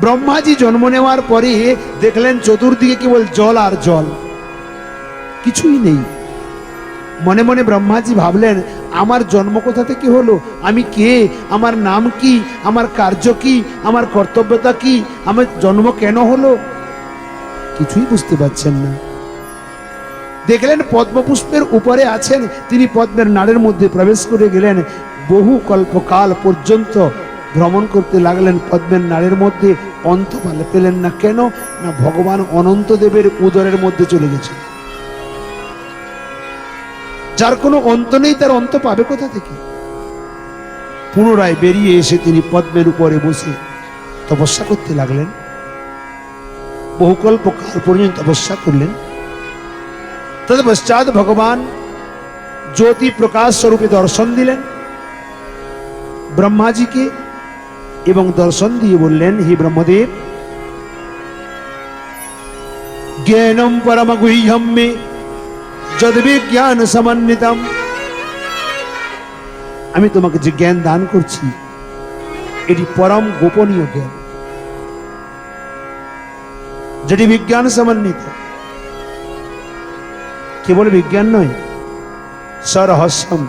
ব্রহ্মাজি জন্ম নেওয়ার পরে দেখলেন চতুর্দিকে কেবল জল আর জল। কিছুই নেই। মনে মনে ব্রহ্মাজি ভাবলেন, আমার জন্ম কোথা থেকে হলো? আমি কে? আমার নাম কি? আমার কার্য কি? আমার কর্তব্যতা কি? আমার জন্ম কেন হলো? কিছুই বুঝতে পারছেন না। দেখলেন পদ্মপুষ্পের উপরে আছেন, তিনি পদ্মের নাড়ের মধ্যে প্রবেশ করে গেলেন। বহু কল্পকাল পর্যন্ত ভ্রমণ করতে লাগলেন পদ্মের নাড়ের মধ্যে অন্ত পালে পেলেন না কেন? না ভগবান অনন্ত দেবের উদরের মধ্যে চলে গেছে। যার কোনো অন্ত নেই, তার অন্ত পাবে কোথা থেকে? পুনরায় বেরিয়ে এসে তিনি পদ্মের উপরে বসে তপস্যা করতে লাগলেন। বহুকল্প কাল পর্যন্ত তপস্যা করলেন। তৎপশ্চাৎ ভগবান জ্যোতি প্রকাশ স্বরূপে দর্শন দিলেন। ব্রহ্মাজিকে এবং দর্শন দিয়ে বললেন, হি ব্রহ্মদেব, জ্ঞানম পরম গুহ্যম মে যদ বিজ্ঞান সমন্বিতম আমি তোমাকে যে জ্ঞান দান করছি, এটি পরম গোপনীয় জ্ঞান। যেটি বিজ্ঞান সমন্বিত কেবল বিজ্ঞান নয় সরহস্যম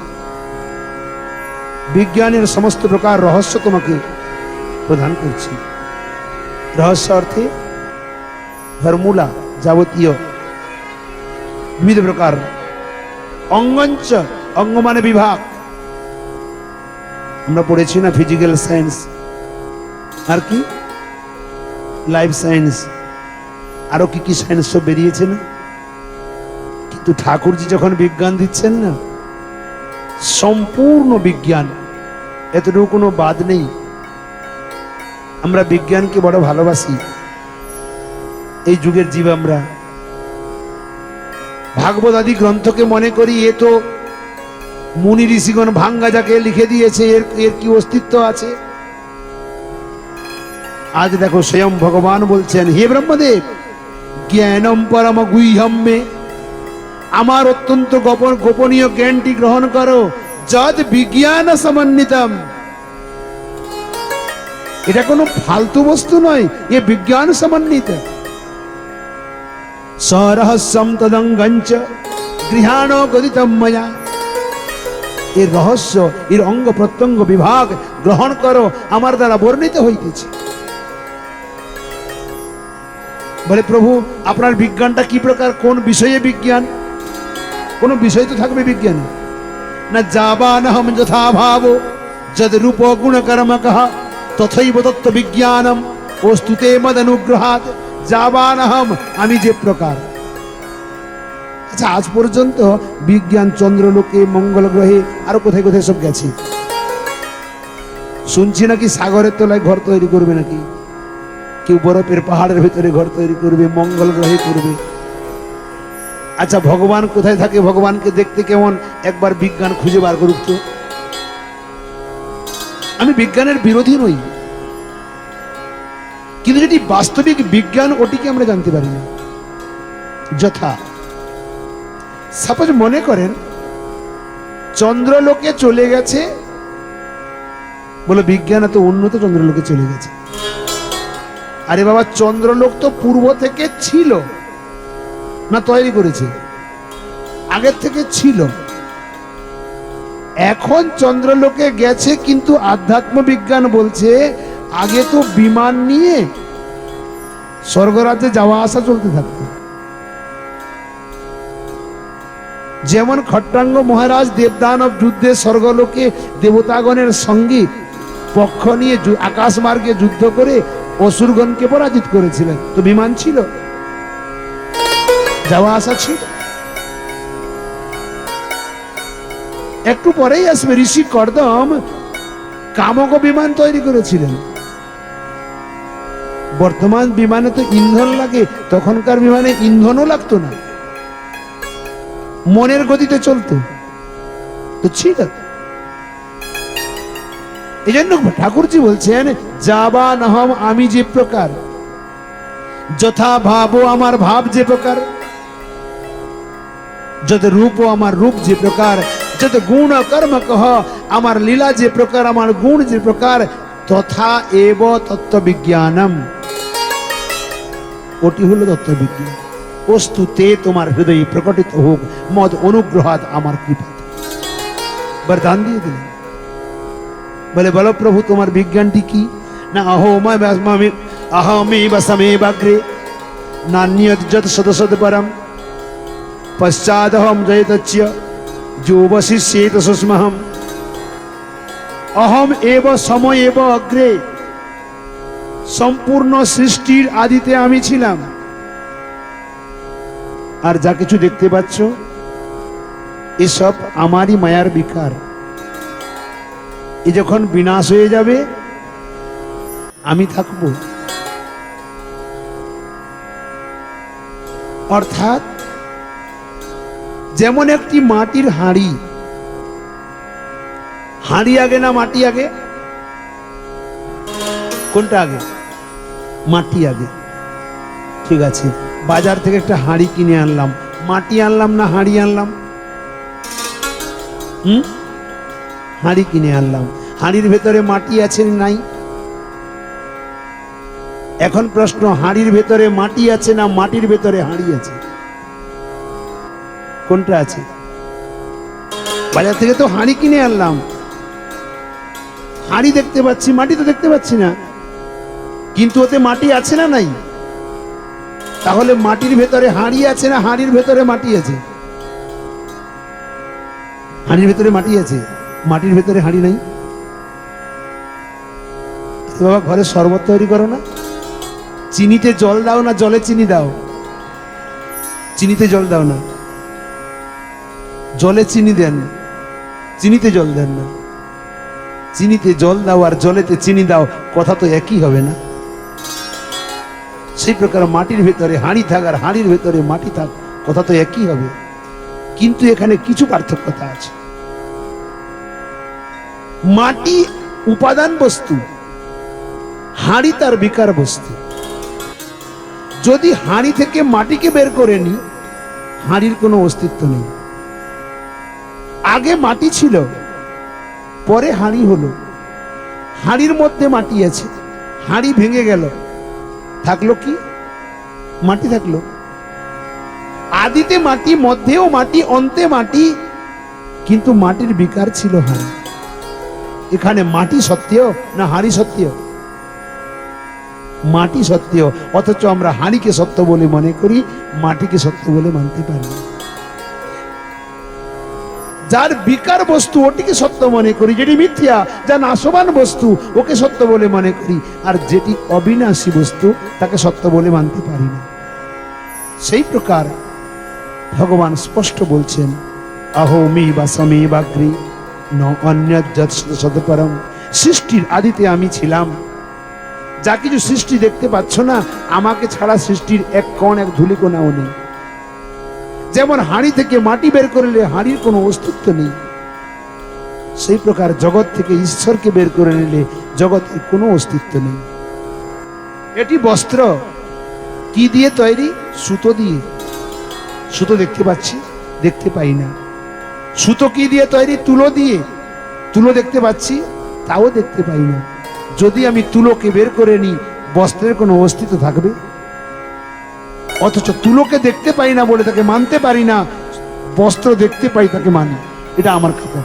বিজ্ঞানের সমস্ত প্রকার রহস্য তোমাকে প্রদান করছি। রহস্য অর্থে ফর্মুলা যাবতীয় বিবিধ প্রকার অঙ্গঞ্চ অঙ্গ মানে বিভাগ। আমরা পড়েছি না ফিজিক্যাল সায়েন্স আর কি? লাইফ সায়েন্স আরও কি কি সায়েন্স সব বেরিয়েছে না? কিন্তু ঠাকুরজি যখন বিজ্ঞান দিচ্ছেন না, সম্পূর্ণ বিজ্ঞান। এতটুকু কোনো বাদ নেই। আমরা বিজ্ঞানকে বড় ভালোবাসি। এই যুগের জীব আমরা। ভাগবত আদি গ্রন্থকে মনে করি, এ তো মুনি ঋষিগণ ভাঙ্গা যাকে লিখে দিয়েছে, এর এর কি অস্তিত্ব আছে? আজ দেখো স্বয়ং ভগবান বলছেন, হে ব্রহ্মদেব, জ্ঞানম পরম গুহ্যম মে। আমার অত্যন্ত গোপন, গোপনীয় জ্ঞানটি গ্রহণ করো যদ বিজ্ঞান সমন্বিতম। এটা কোনো ফালতু বস্তু নয়, এ বিজ্ঞান সমন্বিত। সরহস্যম তদঙ্গঞ্চ, গৃহাণ গদিতম ময়া। এর রহস্য, এর অঙ্গ প্রত্যঙ্গ বিভাগ গ্রহণ করো, আমার দ্বারা বর্ণিত হইতেছে। বলে, প্রভু, আপনার বিজ্ঞানটা কি প্রকার? কোন বিষয়ে বিজ্ঞান? কোন বিষয় তো থাকবে বিজ্ঞান। না যাবান হম যথা ভাব যদ রূপ গুণ কর্ম কহ তথৈব তত্ত্ব বিজ্ঞানম মদ অনুগ্রহাত যাবান হম আমি যে প্রকার। আচ্ছা আজ পর্যন্ত বিজ্ঞান চন্দ্রলোকে মঙ্গল গ্রহে আরও কোথায় কোথায় সব গেছে? শুনছি নাকি সাগরের তলায় ঘর তৈরি করবে নাকি? কেউ বরফের পাহাড়ের ভিতরে ঘর তৈরি করবে, মঙ্গল গ্রহে করবে। আচ্ছা ভগবান কোথায় থাকে? ভগবানকে দেখতে কেমন? একবার বিজ্ঞান খুঁজে বার করুক তো। আমি বিজ্ঞানের বিরোধী নই। কিন্তু যেটি বাস্তবিক বিজ্ঞান ওটিকে আমরা জানতে পারি না, যথা। সাপোজ মনে করেন, চন্দ্রলোকে চলে গেছে, বলে বিজ্ঞান এত উন্নত চন্দ্রলোকে চলে গেছে। আরে বাবা, চন্দ্রলোক তো পূর্ব থেকে ছিল, না তৈরি করেছে, আগের থেকে ছিল। এখন চন্দ্রলোকে গেছে, কিন্তু আধ্যাত্ম বিজ্ঞান বলছে আগে তো বিমান নিয়ে স্বর্গরাজ্যে যাওয়া আসা চলতে থাকতো। যেমন খট্টাঙ্গ মহারাজ দেবদানব যুদ্ধে স্বর্গলোকে দেবতাগণের সঙ্গে পক্ষ নিয়ে আকাশ মার্গে যুদ্ধ করে অসুরগণকে পরাজিত করেছিলেন। তো বিমান ছিল। যাওয়া আসা ছিল। একটু পরেই আসবে ঋষি কর্দম কামক বিমান তৈরি করেছিলেন। বর্তমান বিমানে তো ইন্ধন লাগে, তখনকার বিমানে ইন্ধনও লাগতো না। মনের গতিতে চলতো। তো ঠিক আছে এই জন্য ঠাকুরজি বলছেন, যাবা নহম আমি যে প্রকার। যথা ভাবো আমার ভাব যে প্রকার। যত রূপ আমার রূপ যে প্রকার। যত গুণ কর্ম কহ, আমার লীলা যে প্রকার, আমার গুণ যে প্রকার, তথা এব তত্ত্ব বিজ্ঞানম ওটি হলো তত্ত্ববিজ্ঞান বস্তুতে তোমার হৃদয়ে প্রকটিত হোক, মদ অনুগ্রহাত আমার কৃপা বরদান দিয়ে দিলেন বলে, বলো প্রভু, তোমার বিজ্ঞানটি কি? না অহময় আহমি বসমে বাগ্রে নান্যত যত সদসদ পরম, পশ্চাদহম জয়তচ্য, যোবশিষ্যেত সুষ্মহম অহম এব, সময় এব অগ্রে সম্পূর্ণ সৃষ্টির আদিতে আমি ছিলাম। আর যা কিছু দেখতে পাচ্ছ, এসব আমারই মায়ার বিকার। এ যখন বিনাশ হয়ে যাবে, আমি থাকব। অর্থাৎ, যেমন একটি মাটির হাঁড়ি হাঁড়ি আগে না মাটি আগে? কোনটা আগে? মাটি আগে। ঠিক আছে, বাজার থেকে একটা হাঁড়ি কিনে আনলাম। মাটি আনলাম না হাঁড়ি আনলাম? হুম? হাঁড়ি কিনে আনলাম। হাঁড়ির ভেতরে মাটি আছে নাই? এখন প্রশ্ন, হাঁড়ির ভেতরে মাটি আছে না মাটির ভেতরে হাঁড়ি আছে? কোনটা আছে? বাজার থেকে তো হাঁড়ি কিনে আনলাম। হাঁড়ি দেখতে পাচ্ছি, মাটি তো দেখতে পাচ্ছি না। কিন্তু ওতে মাটি আছে না নাই? তাহলে মাটির ভেতরে হাঁড়ি আছে না হাঁড়ির ভেতরে মাটি আছে? হাঁড়ির ভেতরে মাটি আছে? মাটির ভেতরে হাঁড়ি নাই? বাবা, ঘরে শরবত তৈরি করো না? চিনিতে জল দাও না জলে চিনি দাও? চিনিতে জল দাও না। জলে চিনি দেন চিনিতে জল দেন না। চিনিতে জল দাও আর জলেতে চিনি দাও, কথা তো একই হবে না। সেই প্রকার মাটির ভেতরে হাঁড়ি থাক আর হাঁড়ির ভেতরে মাটি থাক, কথা তো একই হবে। কিন্তু এখানে কিছু পার্থক্যতা আছে। মাটি উপাদান বস্তু, হাঁড়ি তার বিকার বস্তু। যদি হাঁড়ি থেকে মাটিকে বের করে নি, হাঁড়ির কোনো অস্তিত্ব নেই। আগে মাটি ছিল, পরে হাঁড়ি হলো। হাঁড়ির মধ্যে মাটি আছে, হাঁড়ি ভেঙে গেল। থাকল কি? মাটি থাকল। আদিতে মাটি, মধ্যেও মাটি, অন্তে মাটি, কিন্তু মাটির বিকার ছিল হাড়ি। এখানে মাটি সত্য না হাড়ি সত্য মাটি সত্য অথচ আমরা হাড়িকে সত্য বলে মনে করি, মাটিকে সত্য বলে মানতে পারি না। যার বিকার বস্তু, ওটিকে সত্য মনে করি। যেটি মিথ্যা, যা নাশবান বস্তু, ওকে সত্য বলে মনে করি। আর যেটি অবিনাশী বস্তু, তাকে সত্য বলে মানতে পারি না। সেই প্রকার ভগবান স্পষ্ট বলছেন, অহমি বা সমী বাগ্রি, ন অন্য সৃষ্টির আদিতে আমি ছিলাম। যা কিছু সৃষ্টি দেখতে পাচ্ছ না, আমাকে ছাড়া সৃষ্টির এক কণ, এক ধুলিকোনাও নেই। যেমন হাঁড়ি থেকে মাটি বের করলে হাঁড়ির কোনো অস্তিত্ব নেই, সেই প্রকার জগৎ থেকে ঈশ্বরকে বের করে নিলে জগতের কোনো অস্তিত্ব নেই। এটি বস্ত্র। কি দিয়ে তৈরি? সুতো দিয়ে। সুতো দেখতে পাচ্ছি, দেখতে পাই না। সুতো কি দিয়ে তৈরি? তুলো দিয়ে। তুলো দেখতে পাচ্ছি, তাও দেখতে পাই না। যদি আমি তুলোকে বের করে নিই, বস্ত্রের কোনো অস্তিত্ব থাকবে? অথচ তুলোকে দেখতে পাই না বলে তাকে মানতে পারি না, বস্ত্র দেখতে পাই তাকে মানি। এটা আমার খাতা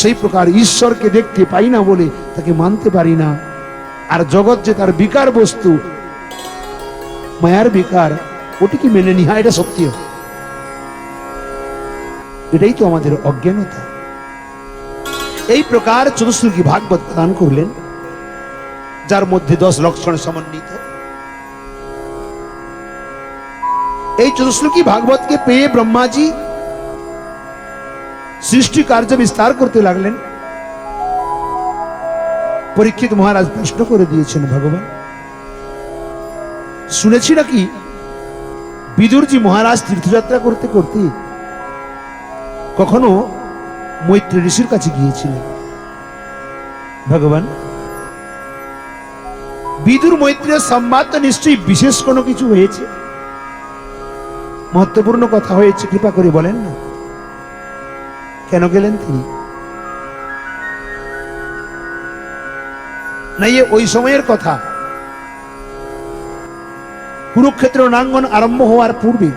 সেই প্রকার ঈশ্বরকে দেখতে পাই না বলে তাকে মানতে পারি না। আর জগৎ যে তার বিকার বস্তু, মায়ার বিকার ওটিকে মেনে নি হ্যাঁ এটা সত্যি এটাই তো আমাদের অজ্ঞানতা। এই প্রকার চতুশ্লোকী ভাগবত প্রদান করলেন, যার মধ্যে দশ লক্ষণ সমন্বিত। এই চতুশ্লোকী ভাগবতকে পেয়ে ব্রহ্মাজি সৃষ্টি কার্য বিস্তার করতে লাগলেন। পরীক্ষিত মহারাজ প্রশ্ন করে দিয়েছেন, ভগবান, শুনেছি নাকি বিদুরজি মহারাজ তীর্থযাত্রা করতে করতে কখনো মৈত্রী ঋষির কাছে গিয়েছিলেন? ভগবান, বিদুর মৈত্রীর সংবাদ তো নিশ্চয়ই বিশেষ কোনো কিছু হয়েছে? মহত্বপূর্ণ কথা হয়েছে, কৃপা করে বলেন না। কেন গেলেন তিনি? না ইয়ে ওই সময়ের কথা। কুরুক্ষেত্র রণাঙ্গন আরম্ভ হওয়ার পূর্বে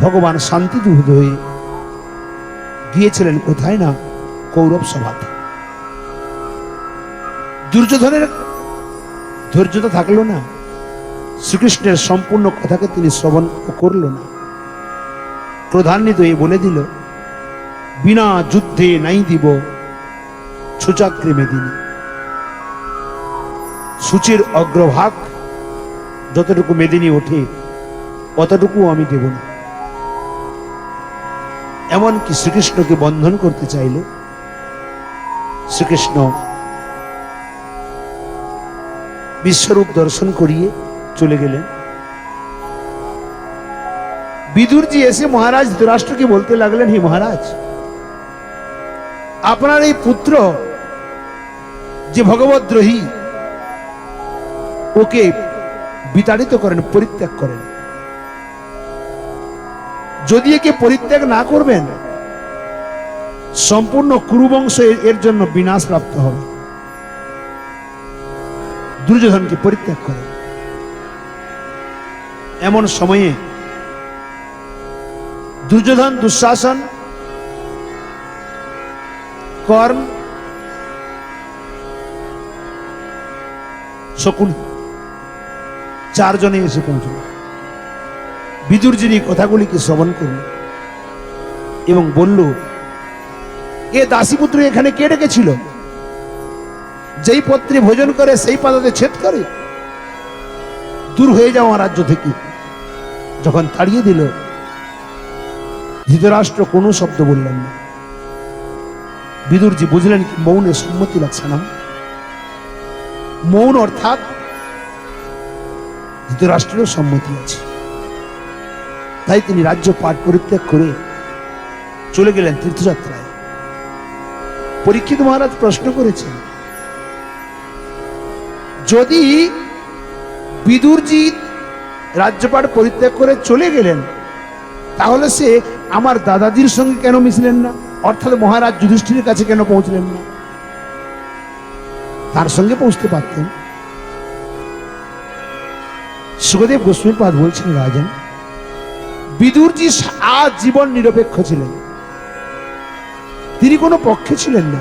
ভগবান শান্তি শান্তিদূত হয়ে গিয়েছিলেন, কোথায় না? কৌরব সভাতে। দুর্যোধনের ধৈর্যতা থাকল না। শ্রীকৃষ্ণের সম্পূর্ণ কথাকে তিনি শ্রবণ করল না ক্রধান্বিত হয়ে বলে দিল, বিনা যুদ্ধে নাই দিব ছুচাক্রে মেদিনী। সূচির অগ্রভাগ যতটুকু মেদিনী ওঠে, অতটুকু আমি দেব না। এমনকি শ্রীকৃষ্ণকে বন্ধন করতে চাইল শ্রীকৃষ্ণ বিশ্বরূপ দর্শন করিয়ে চলে গেলেন। বিদুরজি এসে মহারাজ ধৃতরাষ্ট্রকে বলতে লাগলেন, হে মহারাজ, আপনার এই পুত্র যে ভগবদ্রোহী ওকে বিতাড়িত করেন, পরিত্যাগ করেন। যদি একে পরিত্যাগ না করবেন, সম্পূর্ণ কুরুবংশ এর- জন্য বিনাশ প্রাপ্ত হবে। দুর্যোধনকে পরিত্যাগ করে এমন সময়ে দুর্যোধন, দুঃশাসন, কর্ম, শকুনি, চারজনে এসে পৌঁছল। বিদুর যিনি কথাগুলিকে শ্রবণ করল এবং বলল, এ দাসীপুত্র এখানে কে ডেকেছিল? যেই পত্রে ভোজন করে, সেই পাদাতে ছেদ করে? দূর হয়ে যাও আমার রাজ্য থেকে। যখন তাড়িয়ে দিল, ধৃতরাষ্ট্র কোনো শব্দ বললেন না। বিদুরজি বুঝলেন কি মৌনে সম্মতি লাগছে না। মৌন অর্থাৎ ধৃতরাষ্ট্রেরও সম্মতি আছে। তাই তিনি রাজ্য পাঠ পরিত্যাগ করে চলে গেলেন তীর্থযাত্রায়। পরীক্ষিত মহারাজ প্রশ্ন করেছেন, যদি বিদুরজি রাজ্যপাঠ পরিত্যাগ করে চলে গেলেন, তাহলে সে আমার দাদাজির সঙ্গে কেন মিশলেন না? অর্থাৎ মহারাজ যুধিষ্ঠিরের কাছে কেন পৌঁছলেন না? তার সঙ্গে পৌঁছতে পারতেন। সুখদেব গোস্বীপাদ বলছেন, রাজন, বিদুরজি আজ জীবন নিরপেক্ষ ছিলেন। তিনি কোনো পক্ষে ছিলেন না।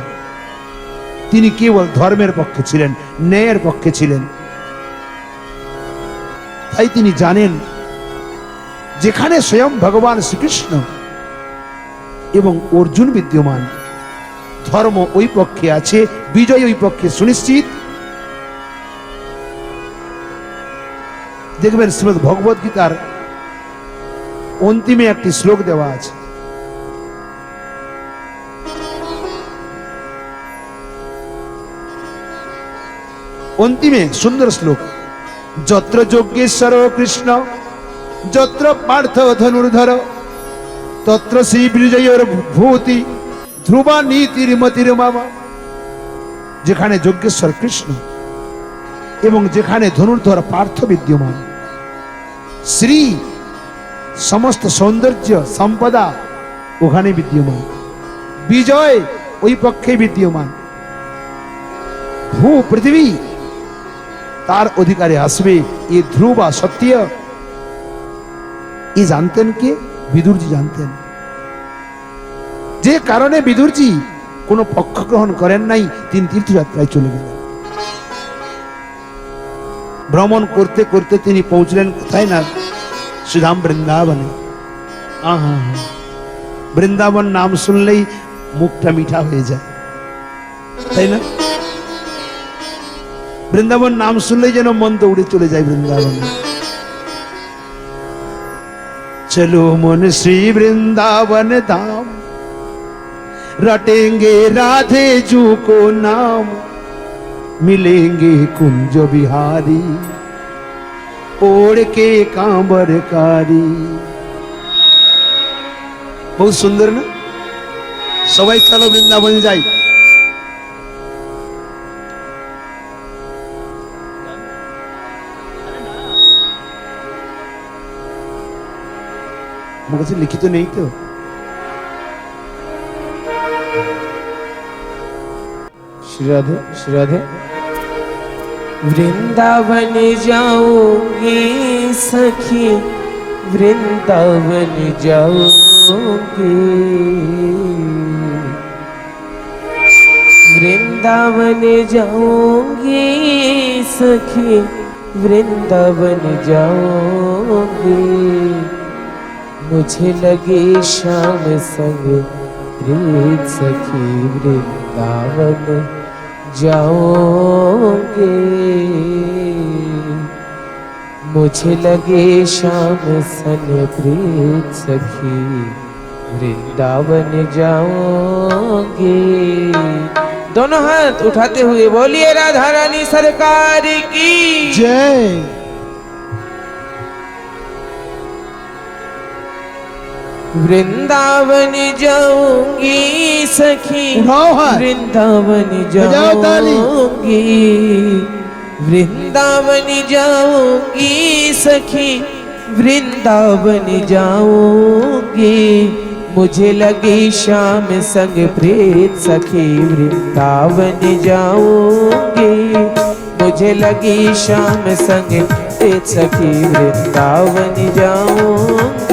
তিনি কেবল ধর্মের পক্ষে ছিলেন, ন্যায়ের পক্ষে ছিলেন। তাই তিনি জানেন যেখানে স্বয়ং ভগবান শ্রীকৃষ্ণ এবং অর্জুন বিদ্যমান। ধর্ম ওই পক্ষে আছে, বিজয় ওই পক্ষে সুনিশ্চিত। দেখবেন শ্রীমদ ভগবত গীতার অন্তিমে একটি শ্লোক দেওয়া আছে। অন্তিমে সুন্দর শ্লোক। যত্র যজ্ঞেশ্বর কৃষ্ণ, যত্র পার্থ ধনুর্ধর, তত্র শ্রী বিজয়ের ভূতি, ধ্রুবা নীতির মতির মামা, যেখানে যজ্ঞেশ্বর কৃষ্ণ এবং যেখানে ধনুর্ধর পার্থ বিদ্যমান। শ্রী সমস্ত সৌন্দর্য, সম্পদা ওখানে বিদ্যমান। বিজয় ওই পক্ষে বিদ্যমান। ভূ পৃথিবী তার অধিকারে আসবে এ ধ্রুব বা সত্য এ জানতেন কে? বিদুরজি জানতেন। যে কারণে বিদুরজি কোনো পক্ষ গ্রহণ করেন নাই তিনি তীর্থযাত্রায় চলে গেলেন। ভ্রমণ করতে করতে তিনি পৌঁছলেন কোথায় না? শ্রীধাম বৃন্দাবনে। আহা। বৃন্দাবন নাম শুনলেই মুখটা মিঠা হয়ে যায়। তাই না? বৃন্দাবন নাম শুনলেই যেন মন দৌড়ে চলে যায় বৃন্দাবনে चलो मन श्री वृंदावन धाम रटेंगे राधे जू को नाम मिलेंगे कुंज बिहारी ओढ़ के कांबरकारी बहुत সুন্দর না সবাই চলো বৃন্দাবন যাই मुझसे लिखी तो नहीं तो श्रीराधे श्रीराधे वृंदावन जाओगे सखी वृंदावन जाओगे। वृंदावन जाओगे सखी वृंदावन जाओगे। मुझे लगे शाम संग प्रीत सखी वृंदावन जाओगे। मुझे लगे शाम सन प्रीत सखी वृंदावन जाओगे। दोनों हाथ उठाते हुए बोलिए, राधा रानी सरकार की। জয় वृंदावन जाऊँगी सखी। वृंदावन। जाऊँगी। वृंदावन जाऊँगी सखी। वृंदावन जाऊँगी। मुझे लगी शाम संग प्रीत सखी। वृंदावन जाऊँगी। मुझे लगी शाम संग प्रीत सखी। वृंदावन जाऊँगी।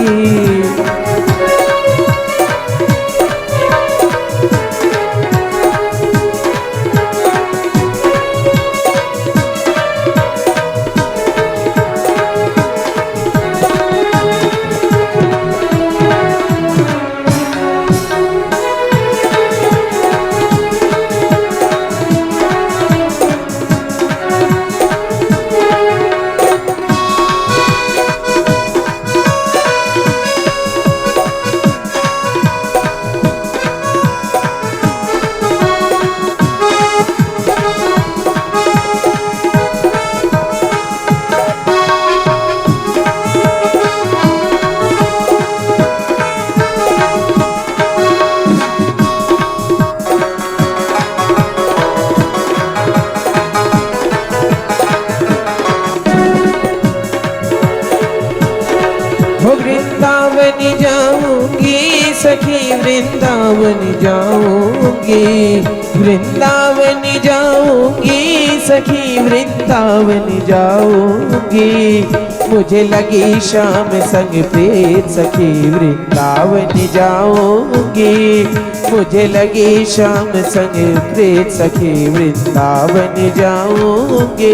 वृंदावन जाऊँगी, सखी, वृंदावन जाऊँगी। मुझे लगी शाम संग प्रेत, सखी, वृंदावन जाऊँगी। मुझे लगी शाम संग प्रेत, सखी, वृंदावन जाऊँगी।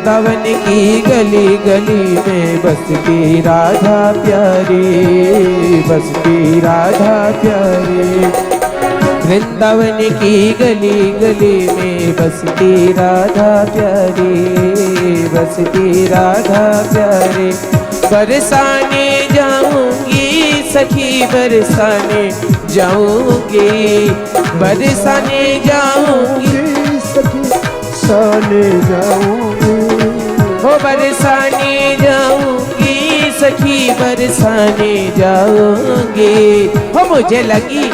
वृंदावन की गली गली में बसती राधा प्यारी बसती राधा प्यारी। वृंदावन की गली गली में बसती राधा प्यारी बसती राधा प्यारी। बरसाने जाऊँगी सखी, बरसाने जाऊँगी। बरसाने जाऊँगी सखी साले जाऊँगी। हो बरसाने जाऊँगी, सखी बरसाने जाऊँगी। हो मुझे लगी,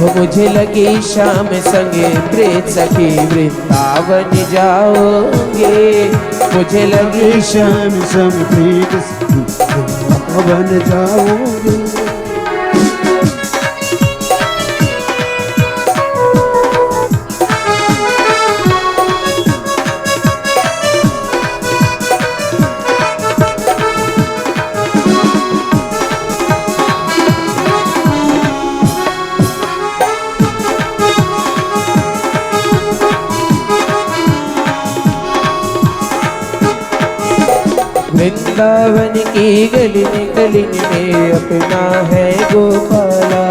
हो मुझे लगी शाम संगे प्रेत सखी वृंदावन जाओगे मुझे लगी श्याम श्याम प्रीत बन जाओगे वृंदावन की गलिन गलिन में अपना है गोपाला।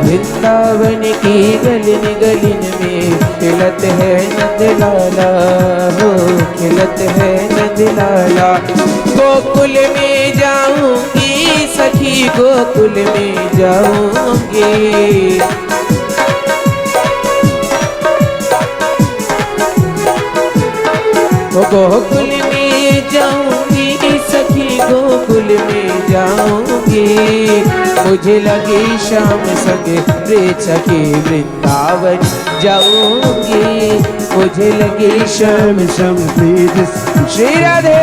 वृंदावन की गलिन गलिन में खिलत है नंद लाला हो खिलत है नंद लाला गोकुल में जाऊँगी सखी, गोकुल में जाऊँगी। गोकुल में जाऊँगी सखी गोकुल में जाऊँगी। मुझे लगी शाम संग प्रेत सखी वृंदावन जाऊँगी। मुझे लगी शाम श्याम श्री राधे!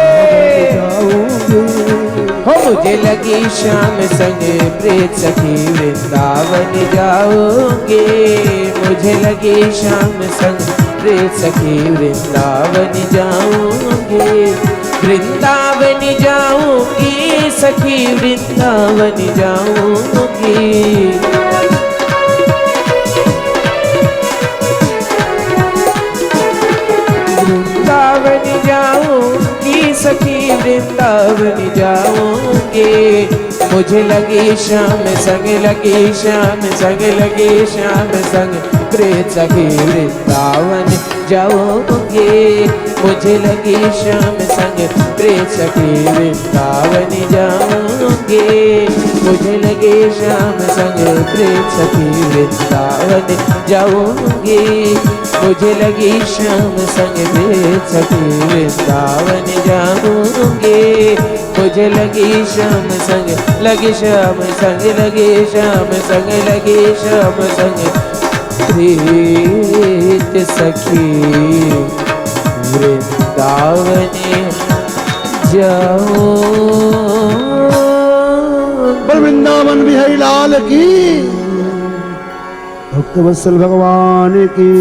हो, मुझे लगी शाम संग प्रेत सखी वृंदावन जाओगे मुझे लगी शाम संग प्रेत सखी, वृंदावन जाऊँगे। वृंदावन जाऊँगी सखी, वृंदावन जाऊँगी। वृंदावन जाऊँगी सखी, वृंदावन जाऊँगी। मुझे लगी शाम संग लगी शाम संग लगी शाम संग प्रेत सखी वृंदावन जाऊँगी मुझे लगी शाम संग प्रेत सखी वृंदावन जाऊँगी मुझे लगे शाम संग प्रेत सखी वृंदावन जाऊँगी मुझे लगी शाम संग प्रेत सखी वृंदावन जाऊँगी मुझे लगी शाम संग, लगी शाम संग, लगी शाम संग, लगी शाम संग। प्रीत सखी वृंदावन जाओ। वृंदावन बिहारी लाल की। भक्त वत्सल भगवान की।